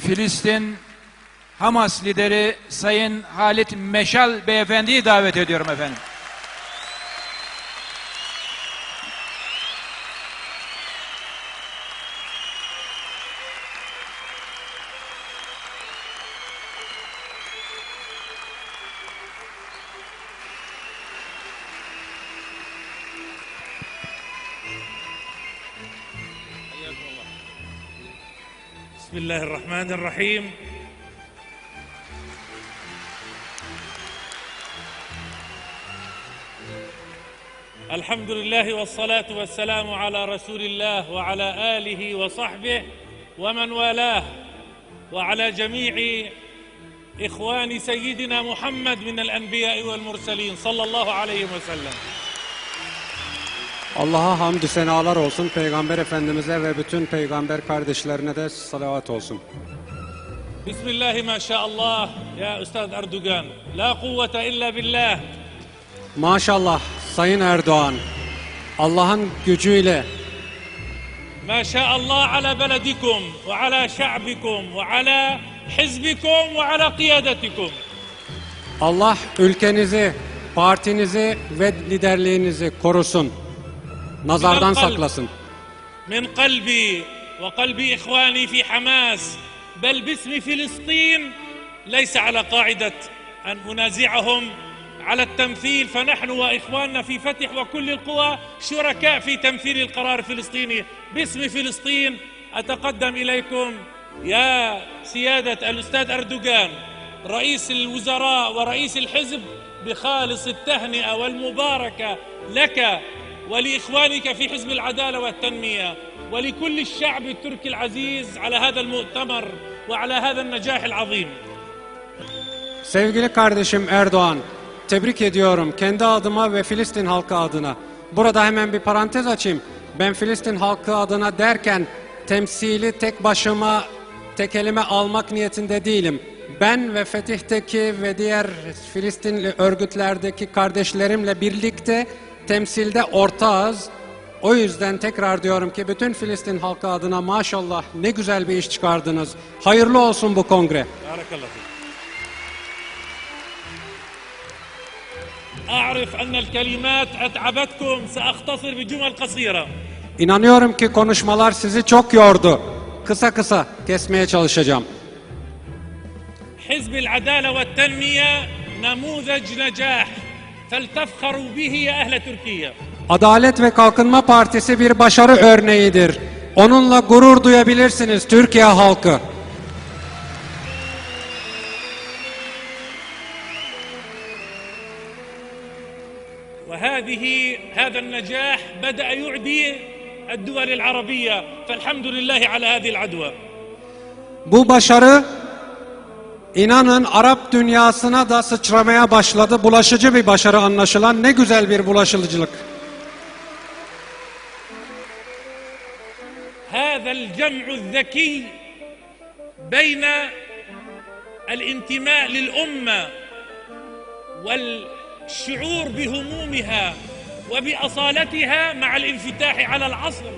Filistin Hamas lideri Sayın Halit Meşal Beyefendi'yi davet ediyorum efendim. بسم الله الرحمن الرحيم. الحمد لله والصلاة والسلام على رسول الله وعلى آله وصحبه ومن والاه وعلى جميع إخوان سيدنا محمد من الأنبياء والمرسلين صلى الله عليه وسلم. Allah'a hamdü senalar olsun. Peygamber Efendimiz'e ve bütün peygamber kardeşlerine de salavat olsun. Bismillahi maşallah ya Üstad Erdoğan. La kuvvete illa billah. Maşallah Sayın Erdoğan. Allah'ın gücüyle Maşallah ala beledikum ve ala şa'bikum ve ala hizbikum ve ala kıyadetikum. Allah ülkenizi, partinizi ve liderliğinizi korusun. Nazardan saklasın. من قلبي وقلب إخواني في حماس بل باسم فلسطين ليس على قاعدة أن أنازعهم على التمثيل فنحن وإخواننا في فتح وكل القوى شركاء في تمثيل القرار الفلسطيني باسم فلسطين أتقدم إليكم يا سيادة الأستاذ أردوغان رئيس الوزراء ورئيس الحزب بخالص التهنئة والمباركة لك ولإخوانك في حزب العدالة والتنمية ولكل الشعب التركي العزيز على هذا المؤتمر وعلى هذا النجاح العظيم Sevgili kardeşim Erdoğan, tebrik ediyorum kendi adıma ve Filistin halkı adına. Burada hemen bir parantez açayım. Ben Filistin halkı adına derken temsili tek başıma tek elime almak niyetinde değilim. Ben ve Fetih'teki ve diğer Filistinli örgütlerdeki kardeşlerimle birlikte temsilde ortağız. O yüzden tekrar diyorum ki bütün Filistin halkı adına maşallah ne güzel bir iş çıkardınız. Hayırlı olsun bu kongre. بارك الله فيك أعرف أن الكلمات أتعبتكم سأختصر بجمل قصيرة İnanıyorum ki konuşmalar sizi çok yordu. Kısa kısa kesmeye çalışacağım. حزب العدالة والتنمية نموذج نجاح Adalet ve Kalkınma Partisi bir başarı örneğidir. Onunla gurur duyabilirsiniz Türkiye halkı. وهذه هذا النجاح بدأ يعدي الدول العربية فالحمد لله على هذه العدوى Bu başarı inanın Arap dünyasına da sıçramaya başladı. Bulaşıcı bir başarı anlaşılan ne güzel bir bulaşıcılık. هذا الجمع الذكي بين الانتماء للأمة والشعور بهمومها وبأصالتها مع الانفتاح على العصر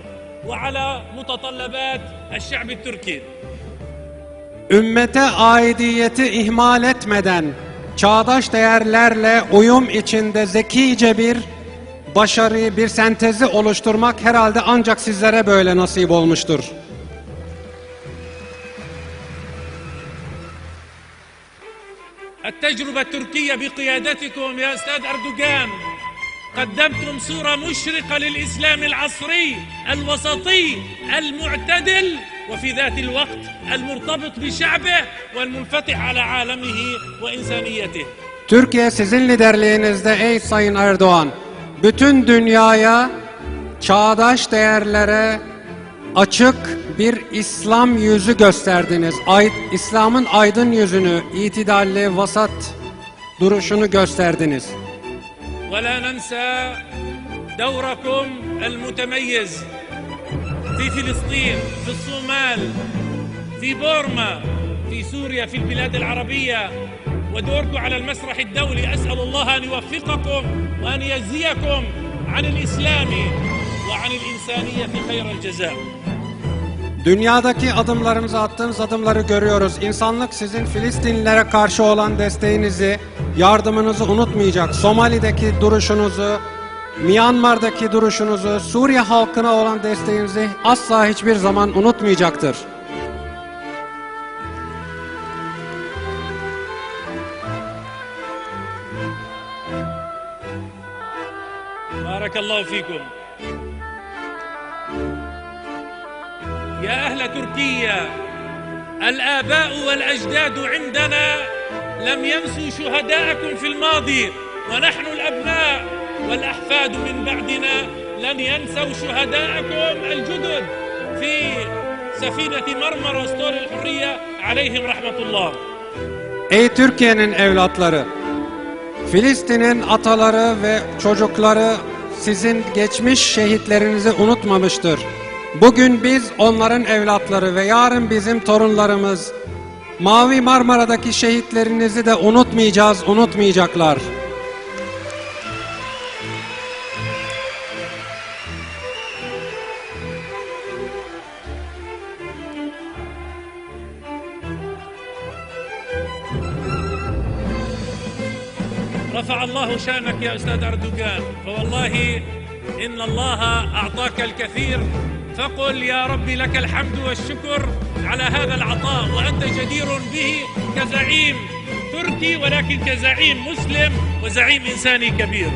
وعلى متطلبات الشعب التركي Ümmete aidiyeti ihmal etmeden çağdaş değerlerle uyum içinde zekice bir başarıyı, bir sentezi oluşturmak herhalde ancak sizlere böyle nasip olmuştur. التجربة التركية بقيادتكم يا أستاذ أردوغان قدمتم صورة مشرقة للإسلام العصري الوسطي المعتدل وفي ذات الوقت المرتبط بشعبه والمنفتح على عالمه وإنسانيته Türkiye sizin liderliğinizde ey Sayın Erdoğan, bütün dünyaya çağdaş değerlere açık bir İslam yüzü gösterdiniz. Ay, İslam'ın aydın yüzünü, itidalli, vasat duruşunu gösterdiniz. ولا ننسى دوركم المتميز في فلسطين في الصومال في بورما في سوريا في البلاد العربية ودوركم على المسرح الدولي أسأل الله أن يوفقكم وأن يجزيكم عن الإسلام وعن الإنسانية خير الجزاء Dünyadaki adımlarımızı attığınız adımları görüyoruz. İnsanlık sizin Filistinlilere karşı olan desteğinizi, yardımınızı unutmayacak. Somali'deki duruşunuzu, Myanmar'daki duruşunuzu, Suriye halkına olan desteğinizi asla hiçbir zaman unutmayacaktır. بارك الله فيكم يا اهل تركيا الاباء والاجداد عندنا لم ينسوا شهداءكم في الماضي ونحن الابناء والاحفاد من بعدنا لن ينسوا شهداءكم الجدد في سفينه مرمرة اسطول الحريه عليهم رحمه الله Ey Türkiye'nin evlatları! Filistin'in ataları ve çocukları sizin geçmiş şehitlerinizi unutmamıştır. Bugün biz onların evlatları ve yarın bizim torunlarımız Mavi Marmara'daki şehitlerinizi de unutmayacağız, unutmayacaklar. رفع الله شانك يا أستاذ أردوغان فوالله إن الله أعطاك الكثير فقل يا ربي لك الحمد والشكر على هذا العطاء وأنت جدير به كزعيم تركي ولكن كزعيم مسلم وزعيم إنساني كبير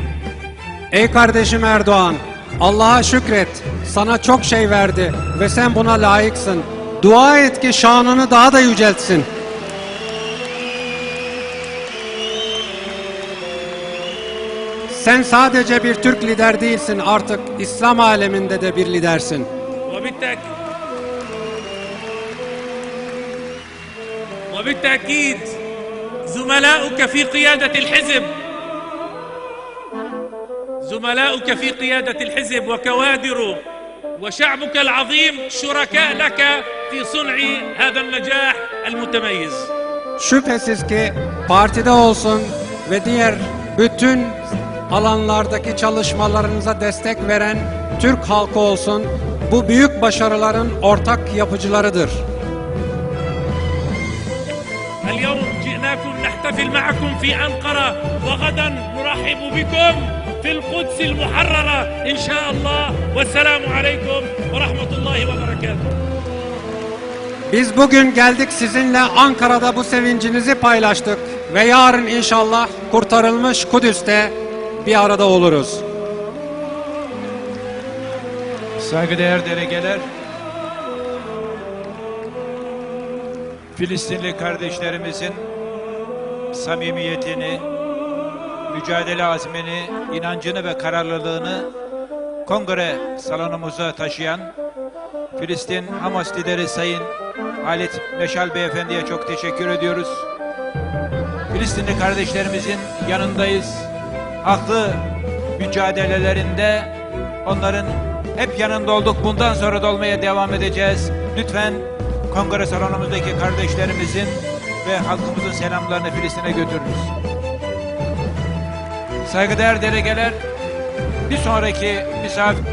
Ey kardeşim Erdoğan, Allah'a şükret. Sana çok şey verdi ve sen buna layıksın. Dua et ki şanını daha da yüceltsin. Sen sadece bir Türk lider değilsin artık İslam aleminde de bir lidersin. وبالتأكيد وبالتأكيد زملاؤك في قيادة الحزب زملاؤك في قيادة الحزب وكوادره وشعبك العظيم شركاء لك في صنع هذا النجاح المتميز Şüphesiz ki partide olsun ve diğer bütün alanlardaki çalışmalarınıza destek veren Türk halkı olsun bu büyük başarıların ortak yapıcılarıdır. اليوم جئناكم نحتفل معكم في أنقرة وغدا نرحب بكم في القدس المحررة إن شاء الله والسلام عليكم ورحمة الله وبركاته Biz bugün geldik sizinle Ankara'da bu sevincinizi paylaştık ve yarın inşallah kurtarılmış Kudüs'te bir arada oluruz. Saygıdeğer delegeler, Filistinli kardeşlerimizin samimiyetini, mücadele azmini, inancını ve kararlılığını kongre salonumuza taşıyan Filistin Hamas lideri Sayın Halit Meşal Beyefendi'ye çok teşekkür ediyoruz. Filistinli kardeşlerimizin yanındayız. Haklı mücadelelerinde onların hep yanında olduk. Bundan sonra da olmaya devam edeceğiz. Lütfen kongre salonumuzdaki kardeşlerimizin ve halkımızın selamlarını Filistin'e götürünüz. Saygıdeğer delegeler, bir sonraki misafir